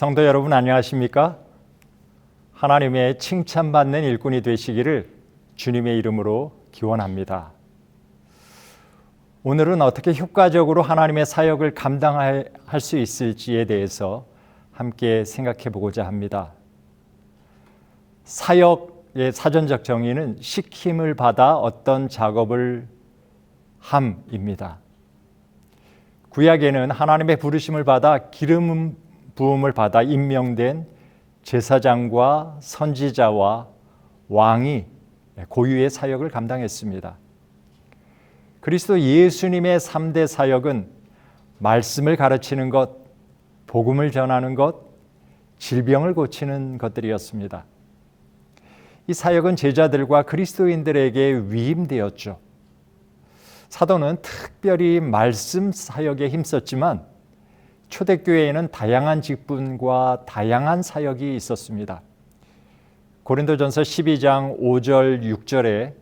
성도 여러분 안녕하십니까? 하나님의 칭찬받는 일꾼이 되시기를 주님의 이름으로 기원합니다. 오늘은 어떻게 효과적으로 하나님의 사역을 감당할 수 있을지에 대해서 함께 생각해 보고자 합니다. 사역의 사전적 정의는 시킴을 받아 어떤 작업을 함입니다. 구약에는 하나님의 부르심을 받아 기름 부음을 받아 임명된 제사장과 선지자와 왕이 고유의 사역을 감당했습니다. 그리스도 예수님의 3대 사역은 말씀을 가르치는 것, 복음을 전하는 것, 질병을 고치는 것들이었습니다. 이 사역은 제자들과 그리스도인들에게 위임되었죠. 사도는 특별히 말씀 사역에 힘썼지만 초대교회에는 다양한 직분과 다양한 사역이 있었습니다. 고린도전서 12장 5절 6절에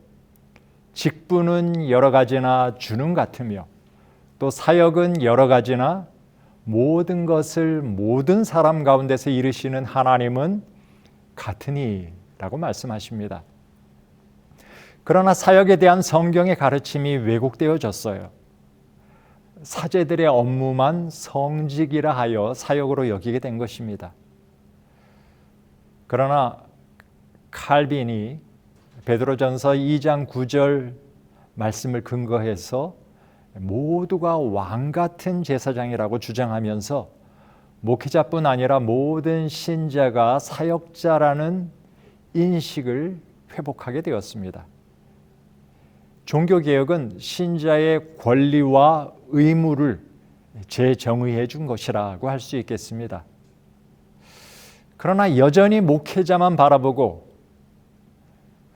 직분은 여러 가지나 주는 같으며 또 사역은 여러 가지나 모든 것을 모든 사람 가운데서 이루시는 하나님은 같으니라고 말씀하십니다. 그러나 사역에 대한 성경의 가르침이 왜곡되어졌어요. 사제들의 업무만 성직이라 하여 사역으로 여기게 된 것입니다. 그러나 칼빈이 베드로전서 2장 9절 말씀을 근거해서 모두가 왕 같은 제사장이라고 주장하면서 목회자뿐 아니라 모든 신자가 사역자라는 인식을 회복하게 되었습니다. 종교개혁은 신자의 권리와 의무를 재정의해 준 것이라고 할 수 있겠습니다. 그러나 여전히 목회자만 바라보고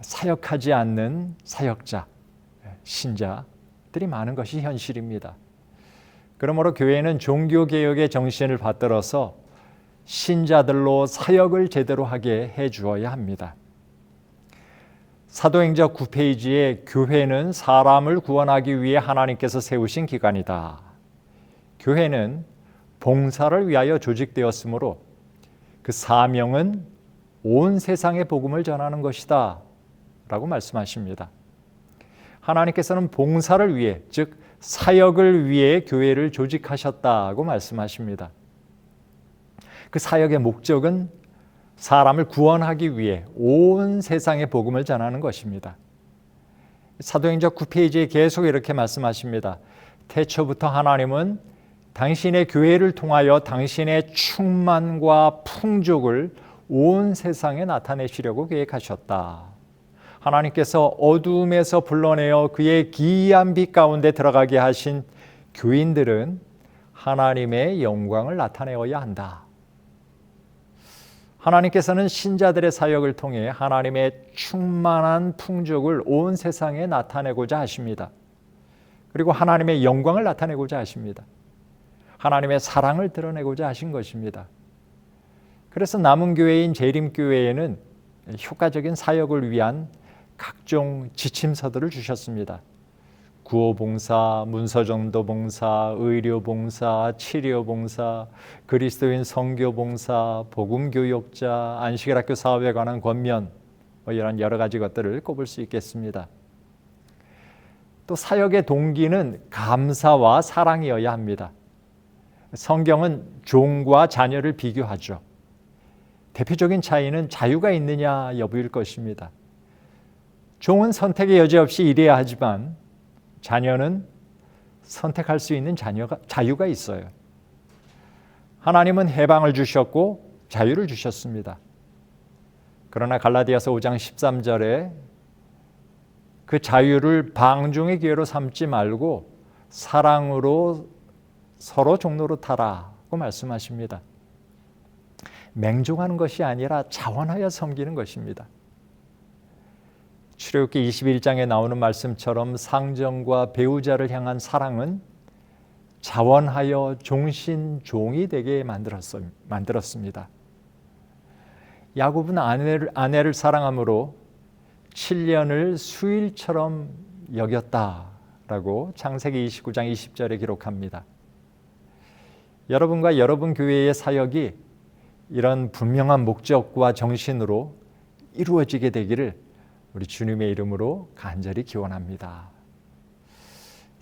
사역하지 않는 사역자, 신자들이 많은 것이 현실입니다. 그러므로 교회는 종교개혁의 정신을 받들어서 신자들로 사역을 제대로 하게 해 주어야 합니다. 사도행전 9페이지에 교회는 사람을 구원하기 위해 하나님께서 세우신 기관이다. 교회는 봉사를 위하여 조직되었으므로 그 사명은 온 세상에 복음을 전하는 것이다. 라고 말씀하십니다. 하나님께서는 봉사를 위해, 즉, 사역을 위해 교회를 조직하셨다고 말씀하십니다. 그 사역의 목적은 사람을 구원하기 위해 온 세상에 복음을 전하는 것입니다. 사도행전 9페이지에 계속 이렇게 말씀하십니다. 태초부터 하나님은 당신의 교회를 통하여 당신의 충만과 풍족을 온 세상에 나타내시려고 계획하셨다. 하나님께서 어둠에서 불러내어 그의 기이한 빛 가운데 들어가게 하신 교인들은 하나님의 영광을 나타내어야 한다. 하나님께서는 신자들의 사역을 통해 하나님의 충만한 풍족을 온 세상에 나타내고자 하십니다. 그리고 하나님의 영광을 나타내고자 하십니다. 하나님의 사랑을 드러내고자 하신 것입니다. 그래서 남은 교회인 재림교회에는 효과적인 사역을 위한 각종 지침서들을 주셨습니다. 구호봉사, 문서정도봉사, 의료봉사, 치료봉사, 그리스도인 성교봉사, 복음교육자, 안식일 학교 사업에 관한 권면 뭐 이런 여러 가지 것들을 꼽을 수 있겠습니다. 또 사역의 동기는 감사와 사랑이어야 합니다. 성경은 종과 자녀를 비교하죠. 대표적인 차이는 자유가 있느냐 여부일 것입니다. 종은 선택의 여지 없이 일해야 하지만 자녀는 선택할 수 있는 자녀가 자유가 있어요. 하나님은 해방을 주셨고 자유를 주셨습니다. 그러나 갈라디아서 5장 13절에 그 자유를 방종의 기회로 삼지 말고 사랑으로 서로 종로로 타라고 말씀하십니다. 맹종하는 것이 아니라 자원하여 섬기는 것입니다. 출애굽기 21장에 나오는 말씀처럼 상정과 배우자를 향한 사랑은 자원하여 종신 종이 되게 만들었습니다. 야곱은 아내를, 아내를 사랑함으로 7년을 수일처럼 여겼다라고 창세기 29장 20절에 기록합니다. 여러분과 여러분 교회의 사역이 이런 분명한 목적과 정신으로 이루어지게 되기를 우리 주님의 이름으로 간절히 기원합니다.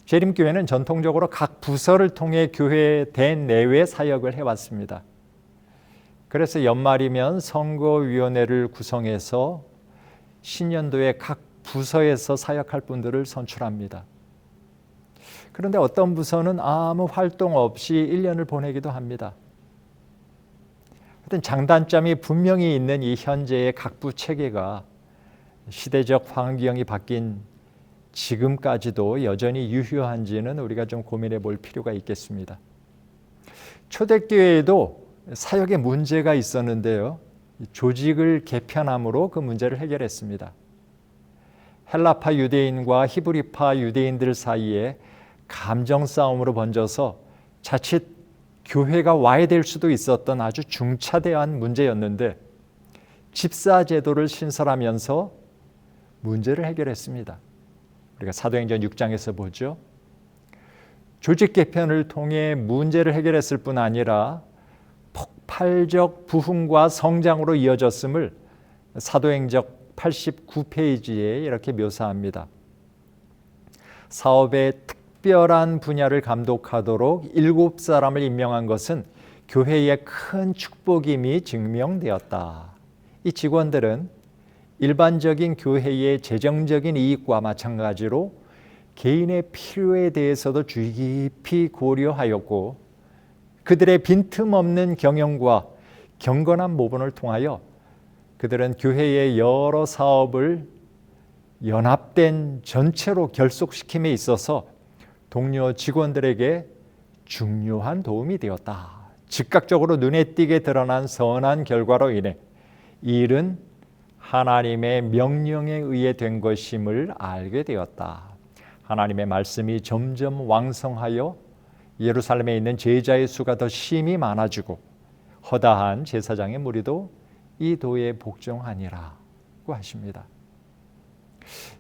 재림교회는 전통적으로 각 부서를 통해 교회 대 내외 사역을 해왔습니다. 그래서 연말이면 선거위원회를 구성해서 신년도에 각 부서에서 사역할 분들을 선출합니다. 그런데 어떤 부서는 아무 활동 없이 1년을 보내기도 합니다. 하여튼 장단점이 분명히 있는 이 현재의 각부 체계가 시대적 환경이 바뀐 지금까지도 여전히 유효한지는 우리가 좀 고민해 볼 필요가 있겠습니다. 초대교회에도 사역에 문제가 있었는데요. 조직을 개편함으로 그 문제를 해결했습니다. 헬라파 유대인과 히브리파 유대인들 사이에 감정 싸움으로 번져서 자칫 교회가 와해될 수도 있었던 아주 중차대한 문제였는데 집사 제도를 신설하면서 문제를 해결했습니다. 우리가 사도행전 6장에서 보죠. 조직 개편을 통해 문제를 해결했을 뿐 아니라 폭발적 부흥과 성장으로 이어졌음을 사도행전 89페이지에 이렇게 묘사합니다. 사업의 특별한 분야를 감독하도록 일곱 사람을 임명한 것은 교회의 큰 축복임이 증명되었다. 이 직원들은 일반적인 교회의 재정적인 이익과 마찬가지로 개인의 필요에 대해서도 주의 깊이 고려하였고 그들의 빈틈없는 경영과 경건한 모본을 통하여 그들은 교회의 여러 사업을 연합된 전체로 결속시킴에 있어서 동료 직원들에게 중요한 도움이 되었다. 즉각적으로 눈에 띄게 드러난 선한 결과로 인해 이 일은 하나님의 명령에 의해 된 것임을 알게 되었다. 하나님의 말씀이 점점 왕성하여 예루살렘에 있는 제자의 수가 더 심히 많아지고 허다한 제사장의 무리도 이 도에 복종하니라고 하십니다.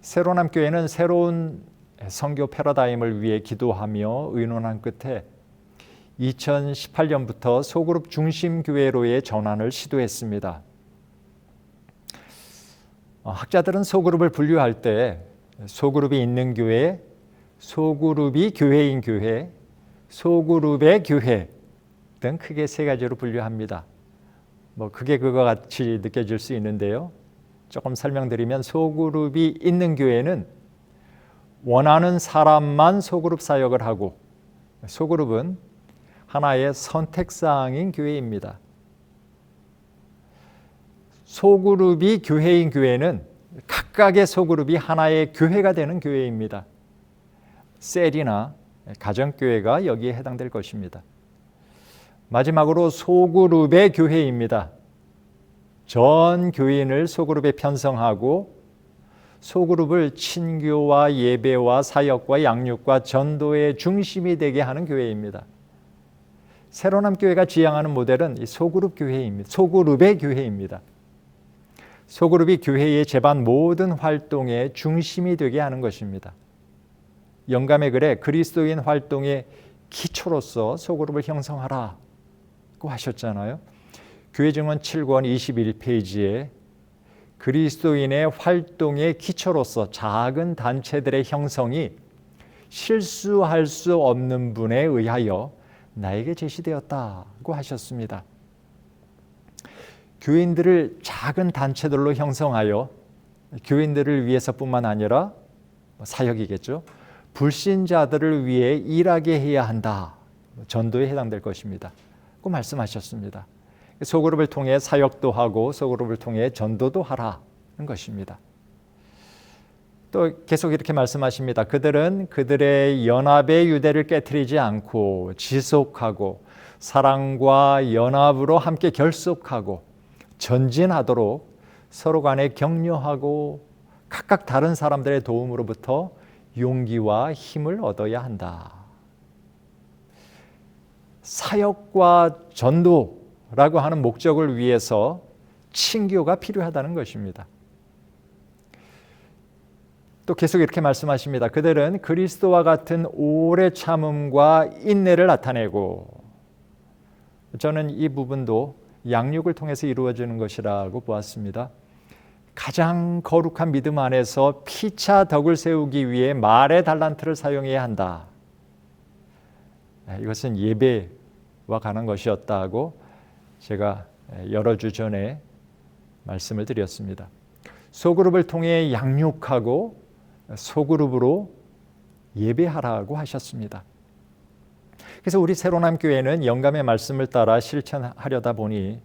새로남 교회는 새로운 성교 패러다임을 위해 기도하며 의논한 끝에 2018년부터 소그룹 중심 교회로의 전환을 시도했습니다. 어, 학자들은 소그룹을 분류할 때 소그룹이 있는 교회, 소그룹이 교회인 교회, 소그룹의 교회 등 크게 세 가지로 분류합니다. 뭐 그게 그거 같이 느껴질 수 있는데요. 조금 설명드리면 소그룹이 있는 교회는 원하는 사람만 소그룹 사역을 하고 소그룹은 하나의 선택 사항인 교회입니다. 소그룹이 교회인 교회는 각각의 소그룹이 하나의 교회가 되는 교회입니다. 셀이나 가정교회가 여기에 해당될 것입니다. 마지막으로 소그룹의 교회입니다. 전 교인을 소그룹에 편성하고 소그룹을 친교와 예배와 사역과 양육과 전도의 중심이 되게 하는 교회입니다. 새로남 교회가 지향하는 모델은 소그룹 교회입니다. 소그룹의 교회입니다. 소그룹이 교회의 제반 모든 활동의 중심이 되게 하는 것입니다. 영감의 글에 그리스도인 활동의 기초로서 소그룹을 형성하라고 하셨잖아요. 교회 증언 7권 21페이지에 그리스도인의 활동의 기초로서 작은 단체들의 형성이 실수할 수 없는 분에 의하여 나에게 제시되었다고 하셨습니다. 교인들을 작은 단체들로 형성하여 교인들을 위해서뿐만 아니라 사역이겠죠. 불신자들을 위해 일하게 해야 한다. 전도에 해당될 것입니다. 그 말씀하셨습니다. 소그룹을 통해 사역도 하고 소그룹을 통해 전도도 하라는 것입니다. 또 계속 이렇게 말씀하십니다. 그들은 그들의 연합의 유대를 깨뜨리지 않고 지속하고 사랑과 연합으로 함께 결속하고 전진하도록 서로 간에 격려하고 각각 다른 사람들의 도움으로부터 용기와 힘을 얻어야 한다. 사역과 전도라고 하는 목적을 위해서 친교가 필요하다는 것입니다. 또 계속 이렇게 말씀하십니다. 그들은 그리스도와 같은 오래 참음과 인내를 나타내고 저는 이 부분도 양육을 통해서 이루어지는 것이라고 보았습니다. 가장 거룩한 믿음 안에서 피차 덕을 세우기 위해 말의 달란트를 사용해야 한다. 네, 이것은 예배와 관한 것이었다고 제가 여러 주 전에 말씀을 드렸습니다. 소그룹을 통해 양육하고 소그룹으로 예배하라고 하셨습니다. 그래서 우리 새로남 교회는 영감의 말씀을 따라 실천하려다 보니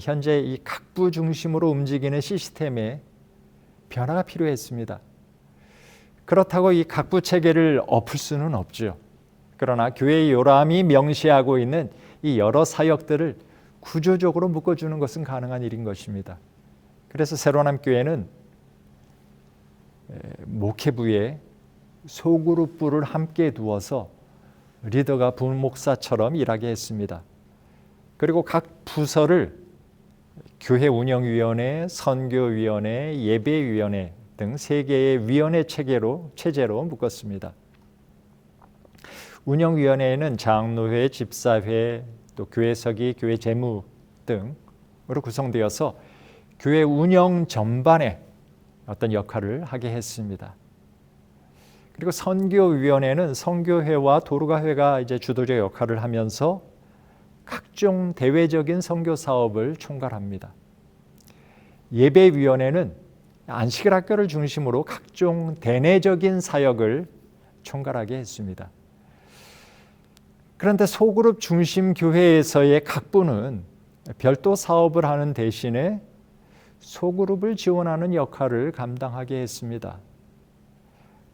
현재 이 각부 중심으로 움직이는 시스템에 변화가 필요했습니다. 그렇다고 이 각부 체계를 엎을 수는 없죠. 그러나 교회의 요람이 명시하고 있는 이 여러 사역들을 구조적으로 묶어주는 것은 가능한 일인 것입니다. 그래서 새로남 교회는 목회부에 소그룹부를 함께 두어서 리더가 부목사처럼 일하게 했습니다. 그리고 각 부서를 교회 운영위원회, 선교위원회, 예배위원회 등 세 개의 위원회 체계로 체제로 묶었습니다. 운영위원회에는 장로회, 집사회, 또 교회서기, 교회 재무 등으로 구성되어서 교회 운영 전반에 어떤 역할을 하게 했습니다. 그리고 선교위원회는 선교회와 도르가회가 이제 주도적 역할을 하면서 각종 대외적인 선교 사업을 총괄합니다. 예배위원회는 안식일 학교를 중심으로 각종 대내적인 사역을 총괄하게 했습니다. 그런데 소그룹 중심 교회에서의 각부는 별도 사업을 하는 대신에 소그룹을 지원하는 역할을 감당하게 했습니다.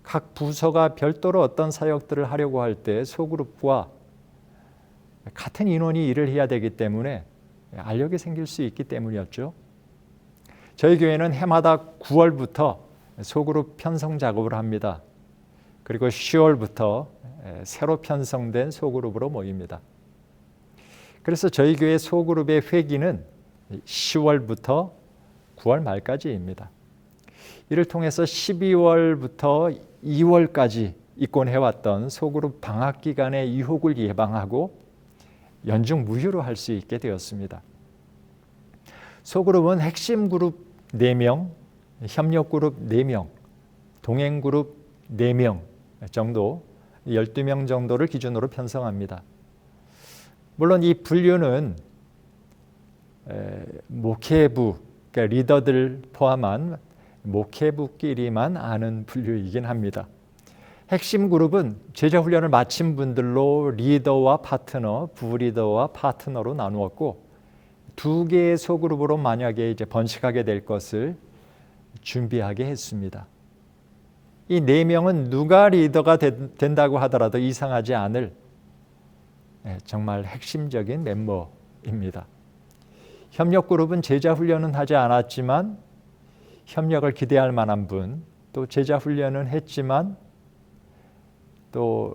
각 부서가 별도로 어떤 사역들을 하려고 할 때 소그룹과 같은 인원이 일을 해야 되기 때문에 알력이 생길 수 있기 때문이었죠. 저희 교회는 해마다 9월부터 소그룹 편성 작업을 합니다. 그리고 10월부터 새로 편성된 소그룹으로 모입니다. 그래서 저희 교회 소그룹의 회기는 10월부터 9월 말까지입니다. 이를 통해서 12월부터 2월까지 입건 해왔던 소그룹 방학 기간의 유혹을 예방하고 연중 무휴로 할 수 있게 되었습니다. 소그룹은 핵심 그룹 4명, 협력 그룹 4명, 동행 그룹 4명 정도 12명 정도를 기준으로 편성합니다. 물론 이 분류는 목회부, 그러니까 리더들 포함한 목회부끼리만 아는 분류이긴 합니다. 핵심 그룹은 제자 훈련을 마친 분들로 리더와 파트너, 부리더와 파트너로 나누었고 두 개의 소그룹으로 만약에 이제 번식하게 될 것을 준비하게 했습니다. 이 네 명은 누가 리더가 된다고 하더라도 이상하지 않을 예, 정말 핵심적인 멤버입니다. 협력 그룹은 제자 훈련은 하지 않았지만 협력을 기대할 만한 분, 또 제자 훈련은 했지만 또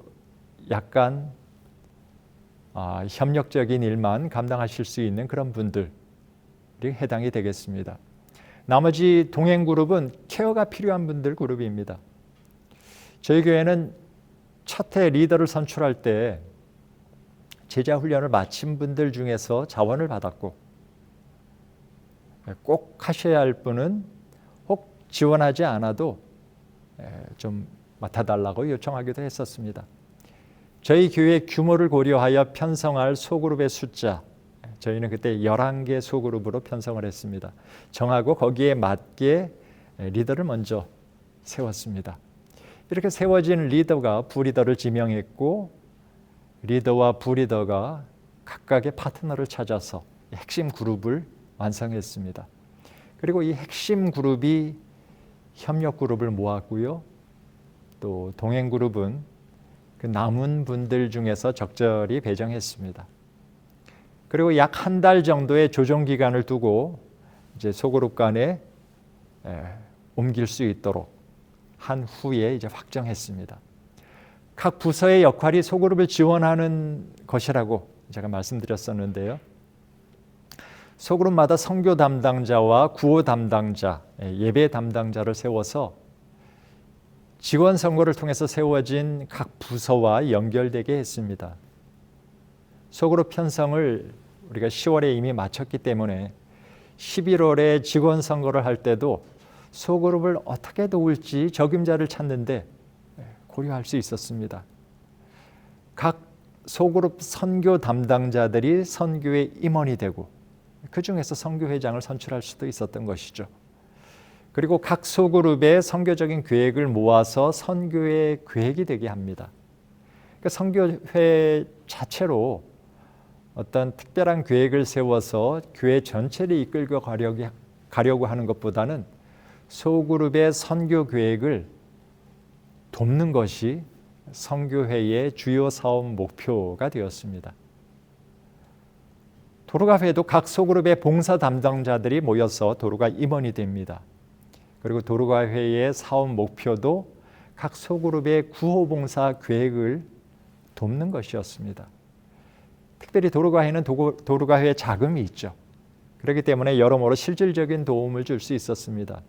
약간 아, 협력적인 일만 감당하실 수 있는 그런 분들이 해당이 되겠습니다. 나머지 동행 그룹은 케어가 필요한 분들 그룹입니다. 저희 교회는 첫해 리더를 선출할 때 제자 훈련을 마친 분들 중에서 자원을 받았고 꼭 하셔야 할 분은 혹 지원하지 않아도 좀 맡아달라고 요청하기도 했었습니다. 저희 교회 규모를 고려하여 편성할 소그룹의 숫자 저희는 그때 11개 소그룹으로 편성을 했습니다. 정하고 거기에 맞게 리더를 먼저 세웠습니다. 이렇게 세워진 리더가 부리더를 지명했고 리더와 부리더가 각각의 파트너를 찾아서 핵심 그룹을 완성했습니다. 그리고 이 핵심 그룹이 협력 그룹을 모았고요. 또 동행 그룹은 그 남은 분들 중에서 적절히 배정했습니다. 그리고 약 한 달 정도의 조정 기간을 두고 이제 소그룹 간에 에, 옮길 수 있도록 한 후에 이제 확정했습니다. 각 부서의 역할이 소그룹을 지원하는 것이라고 제가 말씀드렸었는데요. 소그룹마다 선교 담당자와 구호 담당자, 예배 담당자를 세워서 지원 선거를 통해서 세워진 각 부서와 연결되게 했습니다. 소그룹 편성을 우리가 10월에 이미 마쳤기 때문에 11월에 직원 선거를 할 때도 소그룹을 어떻게 도울지 적임자를 찾는데 고려할 수 있었습니다. 각 소그룹 선교 담당자들이 선교의 임원이 되고 그 중에서 선교회장을 선출할 수도 있었던 것이죠. 그리고 각 소그룹의 선교적인 계획을 모아서 선교의 계획이 되게 합니다. 그러니까 선교회 자체로 어떤 특별한 계획을 세워서 교회 전체를 이끌고 가려고, 하는 것보다는 소그룹의 선교 계획을 돕는 것이 선교회의 주요 사업 목표가 되었습니다. 도로가회도 각 소그룹의 봉사 담당자들이 모여서 도로가 임원이 됩니다. 그리고 도로가회의 사업 목표도 각 소그룹의 구호봉사 계획을 돕는 것이었습니다. 특별히 도로가회는 도로가회 자금이 있죠. 그렇기 때문에 여러모로 실질적인 도움을 줄 수 있었습니다.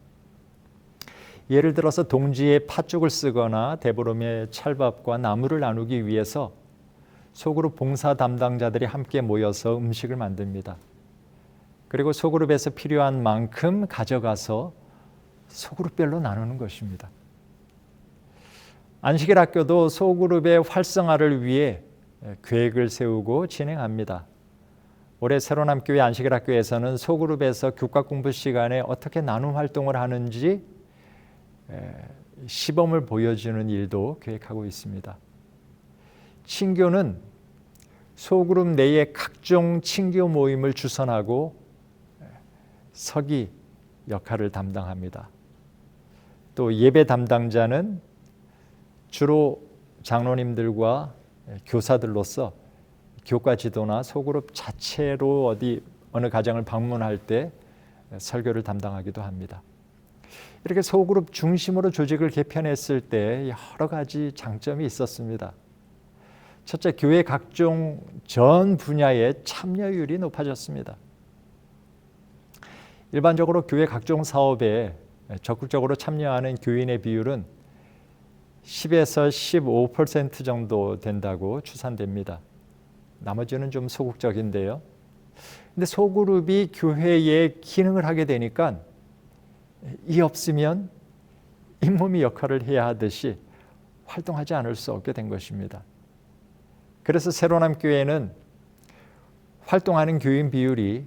예를 들어서 동지에 팥죽을 쓰거나 대보름에 찰밥과 나무를 나누기 위해서 소그룹 봉사 담당자들이 함께 모여서 음식을 만듭니다. 그리고 소그룹에서 필요한 만큼 가져가서 소그룹별로 나누는 것입니다. 안식일 학교도 소그룹의 활성화를 위해 계획을 세우고 진행합니다. 올해 새로남교회 안식일 학교에서는 소그룹에서 교과 공부 시간에 어떻게 나눔 활동을 하는지 시범을 보여주는 일도 계획하고 있습니다. 친교는 소그룹 내의 각종 친교 모임을 주선하고 서기 역할을 담당합니다. 또 예배 담당자는 주로 장로님들과 교사들로서 교과 지도나 소그룹 자체로 어디 어느 가정을 방문할 때 설교를 담당하기도 합니다. 이렇게 소그룹 중심으로 조직을 개편했을 때 여러 가지 장점이 있었습니다. 첫째, 교회 각종 전 분야의 참여율이 높아졌습니다. 일반적으로 교회 각종 사업에 적극적으로 참여하는 교인의 비율은 10에서 15% 정도 된다고 추산됩니다. 나머지는 좀 소극적인데요. 근데 소그룹이 교회의 기능을 하게 되니까 이 없으면 잇몸이 역할을 해야 하듯이 활동하지 않을 수 없게 된 것입니다. 그래서 새로남 교회는 활동하는 교인 비율이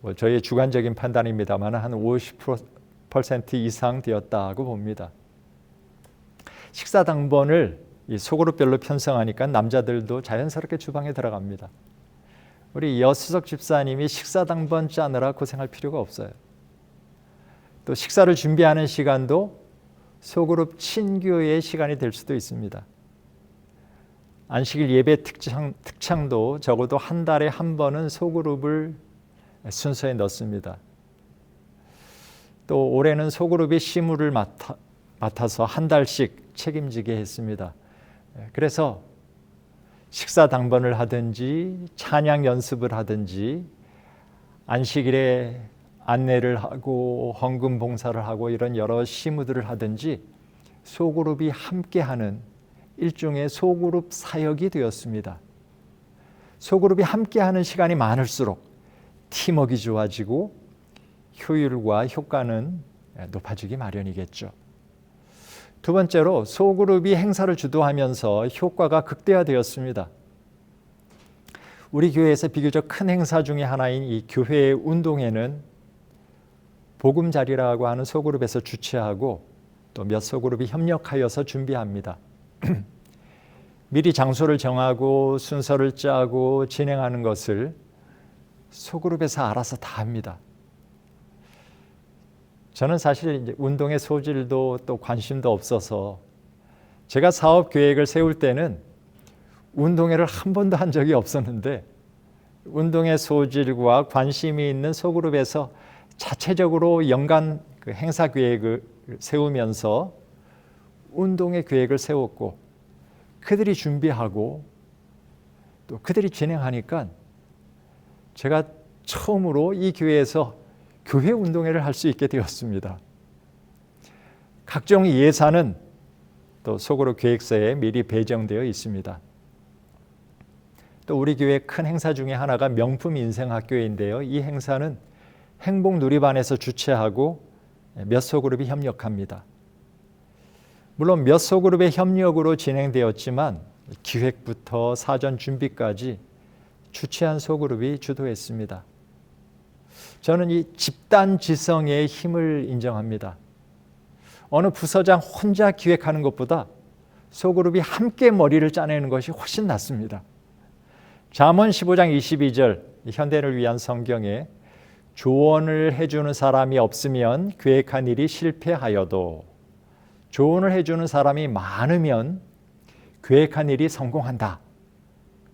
뭐 저의 주관적인 판단입니다만 한 50% 이상 되었다고 봅니다. 식사 당번을 소그룹별로 편성하니까 남자들도 자연스럽게 주방에 들어갑니다. 우리 여수석 집사님이 식사 당번 짜느라 고생할 필요가 없어요. 또 식사를 준비하는 시간도 소그룹 친교의 시간이 될 수도 있습니다. 안식일 예배 특창, 특창도 적어도 한 달에 한 번은 소그룹을 순서에 넣습니다. 또 올해는 소그룹이 시무를 맡아, 맡아서 한 달씩 책임지게 했습니다. 그래서 식사 당번을 하든지 찬양 연습을 하든지 안식일에 안내를 하고 헌금 봉사를 하고 이런 여러 시무들을 하든지 소그룹이 함께하는 일종의 소그룹 사역이 되었습니다. 소그룹이 함께하는 시간이 많을수록 팀워크 좋아지고 효율과 효과는 높아지기 마련이겠죠. 두 번째로 소그룹이 행사를 주도하면서 효과가 극대화되었습니다. 우리 교회에서 비교적 큰 행사 중의 하나인 이 교회 운동회는 보금자리라고 하는 소그룹에서 주최하고 또 몇 소그룹이 협력하여서 준비합니다. 미리 장소를 정하고 순서를 짜고 진행하는 것을 소그룹에서 알아서 다 합니다. 저는 사실 운동의 소질도 또 관심도 없어서 제가 사업 계획을 세울 때는 운동회를 한 번도 한 적이 없었는데 운동의 소질과 관심이 있는 소그룹에서 자체적으로 연간 그 행사 계획을 세우면서 운동의 계획을 세웠고 그들이 준비하고 또 그들이 진행하니까 제가 처음으로 이 교회에서 교회 운동회를 할 수 있게 되었습니다. 각종 예산은 또 속으로 계획서에 미리 배정되어 있습니다. 또 우리 교회 큰 행사 중에 하나가 명품 인생 학교인데요. 이 행사는 행복 누리반에서 주최하고 몇 소그룹이 협력합니다. 물론 몇 소그룹의 협력으로 진행되었지만 기획부터 사전 준비까지 주최한 소그룹이 주도했습니다. 저는 이 집단 지성의 힘을 인정합니다. 어느 부서장 혼자 기획하는 것보다 소그룹이 함께 머리를 짜내는 것이 훨씬 낫습니다. 잠언 15장 22절 현대를 위한 성경에 조언을 해주는 사람이 없으면 계획한 일이 실패하여도 조언을 해주는 사람이 많으면 계획한 일이 성공한다.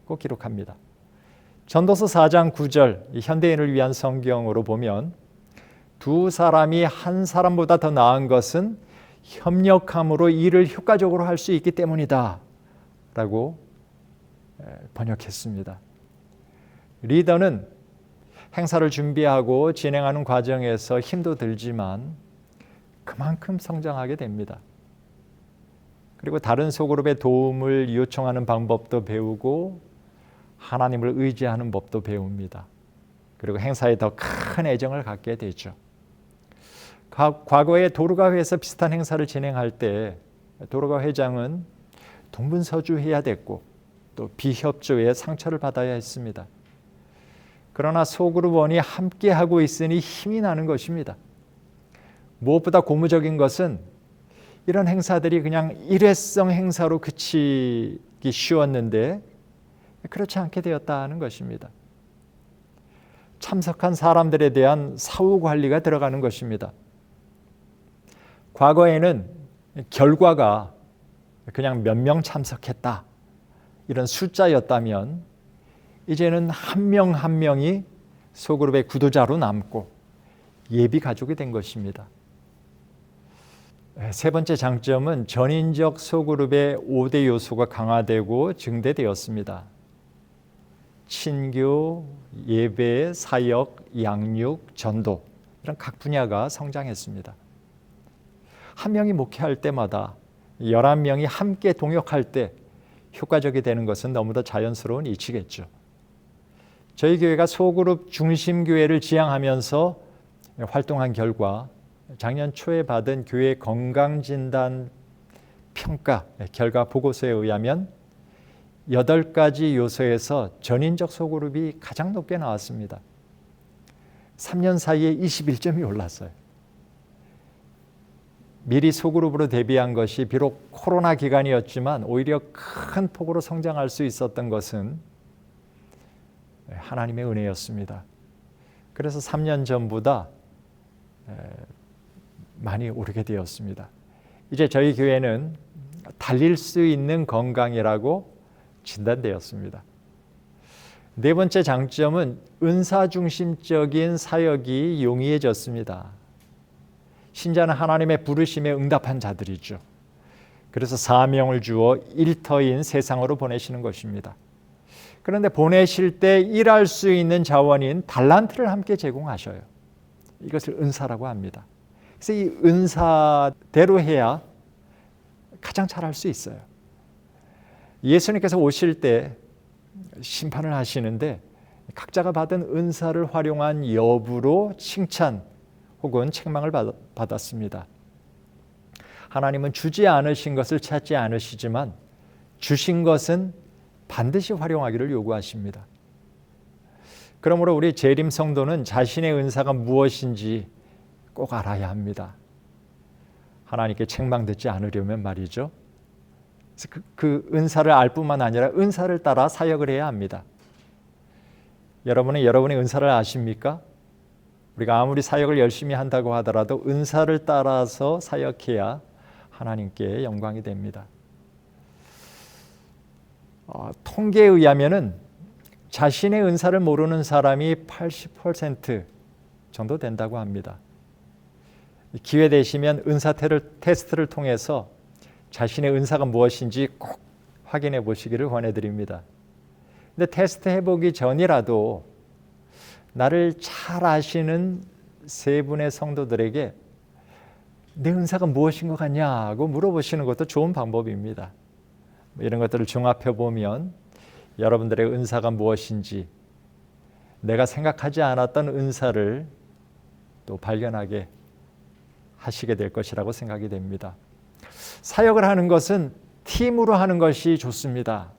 꼭 기록합니다. 전도서 4장 9절 현대인을 위한 성경으로 보면 두 사람이 한 사람보다 더 나은 것은 협력함으로 일을 효과적으로 할 수 있기 때문이다. 라고 번역했습니다. 리더는 행사를 준비하고 진행하는 과정에서 힘도 들지만 그만큼 성장하게 됩니다. 그리고 다른 소그룹의 도움을 요청하는 방법도 배우고 하나님을 의지하는 법도 배웁니다. 그리고 행사에 더 큰 애정을 갖게 되죠. 과거에 도르가회에서 비슷한 행사를 진행할 때 도르가 회장은 동분서주해야 됐고 또 비협조에 상처를 받아야 했습니다. 그러나 소그룹원이 함께 하고 있으니 힘이 나는 것입니다. 무엇보다 고무적인 것은 이런 행사들이 그냥 일회성 행사로 그치기 쉬웠는데 그렇지 않게 되었다는 것입니다. 참석한 사람들에 대한 사후 관리가 들어가는 것입니다. 과거에는 결과가 그냥 몇 명 참석했다 이런 숫자였다면 이제는 한 명한 한 명이 소그룹의 구도자로 남고 예비 가족이 된 것입니다. 세 번째 장점은 전인적 소그룹의 5대 요소가 강화되고 증대되었습니다. 친교, 예배, 사역, 양육, 전도 이런 각 분야가 성장했습니다. 한 명이 목회할 때마다 11명이 함께 동역할 때 효과적이 되는 것은 너무나 자연스러운 이치겠죠. 저희 교회가 소그룹 중심 교회를 지향하면서 활동한 결과 작년 초에 받은 교회 건강 진단 평가 결과 보고서에 의하면 8가지 요소에서 전인적 소그룹이 가장 높게 나왔습니다. 3년 사이에 21점이 올랐어요. 미리 소그룹으로 대비한 것이 비록 코로나 기간이었지만 오히려 큰 폭으로 성장할 수 있었던 것은 하나님의 은혜였습니다. 그래서 3년 전보다 많이 오르게 되었습니다. 이제 저희 교회는 달릴 수 있는 건강이라고 진단되었습니다. 네 번째 장점은 은사 중심적인 사역이 용이해졌습니다. 신자는 하나님의 부르심에 응답한 자들이죠. 그래서 사명을 주어 일터인 세상으로 보내시는 것입니다. 그런데 보내실 때 일할 수 있는 자원인 달란트를 함께 제공하셔요. 이것을 은사라고 합니다. 그래서 이 은사대로 해야 가장 잘할 수 있어요. 예수님께서 오실 때 심판을 하시는데 각자가 받은 은사를 활용한 여부로 칭찬 혹은 책망을 받았습니다. 하나님은 주지 않으신 것을 찾지 않으시지만 주신 것은 반드시 활용하기를 요구하십니다. 그러므로 우리 재림 성도는 자신의 은사가 무엇인지 꼭 알아야 합니다. 하나님께 책망 듣지 않으려면 말이죠. 그, 그 은사를 알 뿐만 아니라 은사를 따라 사역을 해야 합니다. 여러분은 여러분의 은사를 아십니까? 우리가 아무리 사역을 열심히 한다고 하더라도 은사를 따라서 사역해야 하나님께 영광이 됩니다. 어, 통계에 의하면은 자신의 은사를 모르는 사람이 80% 정도 된다고 합니다. 기회 되시면 은사 테스트를 통해서 자신의 은사가 무엇인지 꼭 확인해 보시기를 권해드립니다. 근데 테스트 해보기 전이라도 나를 잘 아시는 세 분의 성도들에게 내 은사가 무엇인 것 같냐고 물어보시는 것도 좋은 방법입니다. 이런 것들을 종합해 보면 여러분들의 은사가 무엇인지 내가 생각하지 않았던 은사를 또 발견하게 하시게 될 것이라고 생각이 됩니다. 사역을 하는 것은 팀으로 하는 것이 좋습니다.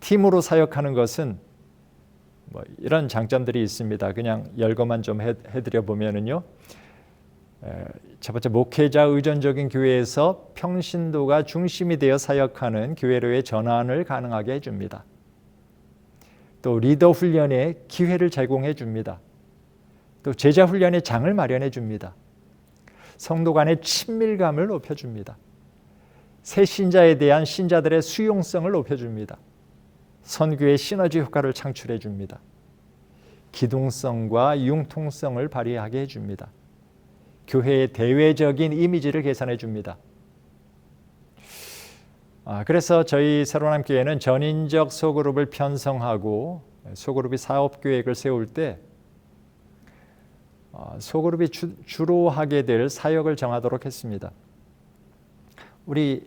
팀으로 사역하는 것은 뭐 이런 장점들이 있습니다. 그냥 열거만 좀 해, 해드려 보면은요. 첫 번째 목회자 의존적인 교회에서 평신도가 중심이 되어 사역하는 교회로의 전환을 가능하게 해줍니다. 또 리더 훈련에 기회를 제공해 줍니다. 또 제자 훈련의 장을 마련해 줍니다. 성도 간의 친밀감을 높여 줍니다. 새 신자에 대한 신자들의 수용성을 높여 줍니다. 선교의 시너지 효과를 창출해 줍니다. 기동성과 융통성을 발휘하게 해 줍니다. 교회의 대외적인 이미지를 개선해 줍니다. 아, 그래서 저희 새로남 교회는 전인적 소그룹을 편성하고 소그룹이 사업 계획을 세울 때 아, 소그룹이 주, 주로 하게 될 사역을 정하도록 했습니다. 우리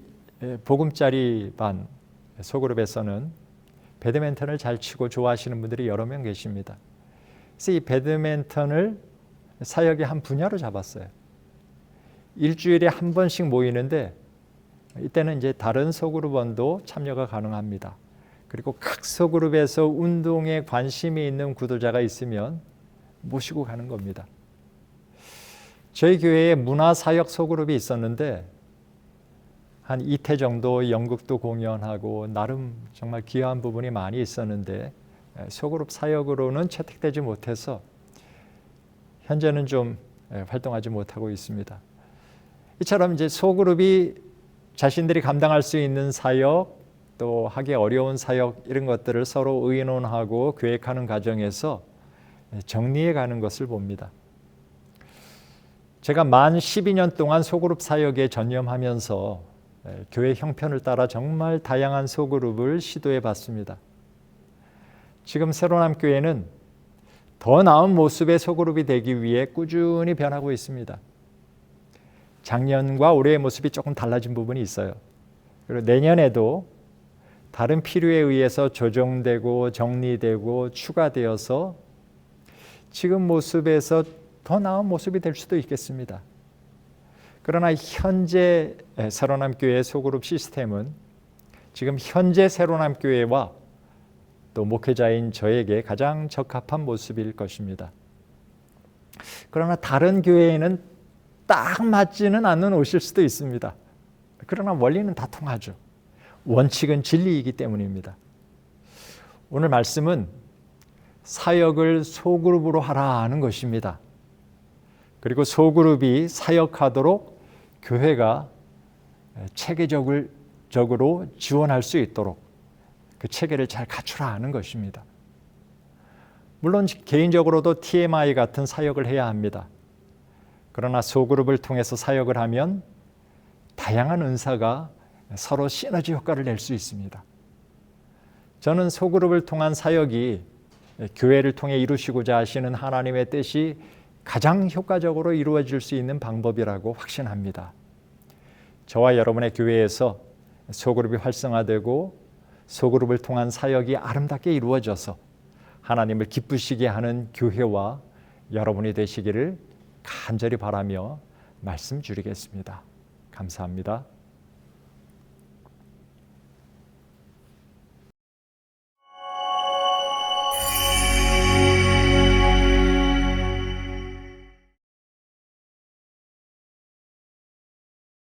보금자리 반 소그룹에서는 배드민턴을 잘 치고 좋아하시는 분들이 여러 명 계십니다. 그래서 이 배드민턴을 사역의 한 분야로 잡았어요. 일주일에 한 번씩 모이는데 이때는 이제 다른 소그룹원도 참여가 가능합니다. 그리고 각 소그룹에서 운동에 관심이 있는 구도자가 있으면 모시고 가는 겁니다. 저희 교회에 문화사역 소그룹이 있었는데 한 이태 정도 연극도 공연하고 나름 정말 귀한 부분이 많이 있었는데 소그룹 사역으로는 채택되지 못해서 현재는 좀 활동하지 못하고 있습니다. 이처럼 이제 소그룹이 자신들이 감당할 수 있는 사역 또 하기 어려운 사역 이런 것들을 서로 의논하고 계획하는 과정에서 정리해 가는 것을 봅니다. 제가 만 12년 동안 소그룹 사역에 전념하면서 교회 형편을 따라 정말 다양한 소그룹을 시도해 봤습니다. 지금 새로남 교회는 더 나은 모습의 소그룹이 되기 위해 꾸준히 변하고 있습니다. 작년과 올해의 모습이 조금 달라진 부분이 있어요. 그리고 내년에도 다른 필요에 의해서 조정되고 정리되고 추가되어서 지금 모습에서 더 나은 모습이 될 수도 있겠습니다. 그러나 현재 새로남 교회 소그룹 시스템은 지금 현재 새로남 교회와 또 목회자인 저에게 가장 적합한 모습일 것입니다. 그러나 다른 교회에는 딱 맞지는 않는 옷일 수도 있습니다. 그러나 원리는 다 통하죠. 원칙은 진리이기 때문입니다. 오늘 말씀은 사역을 소그룹으로 하라 하는 것입니다. 그리고 소그룹이 사역하도록 교회가 체계적으로 지원할 수 있도록 그 체계를 잘 갖추라 하는 것입니다. 물론 개인적으로도 TMI 같은 사역을 해야 합니다. 그러나 소그룹을 통해서 사역을 하면 다양한 은사가 서로 시너지 효과를 낼 수 있습니다. 저는 소그룹을 통한 사역이 교회를 통해 이루시고자 하시는 하나님의 뜻이 가장 효과적으로 이루어질 수 있는 방법이라고 확신합니다. 저와 여러분의 교회에서 소그룹이 활성화되고 소그룹을 통한 사역이 아름답게 이루어져서 하나님을 기쁘시게 하는 교회와 여러분이 되시기를 간절히 바라며 말씀 줄이겠습니다. 감사합니다.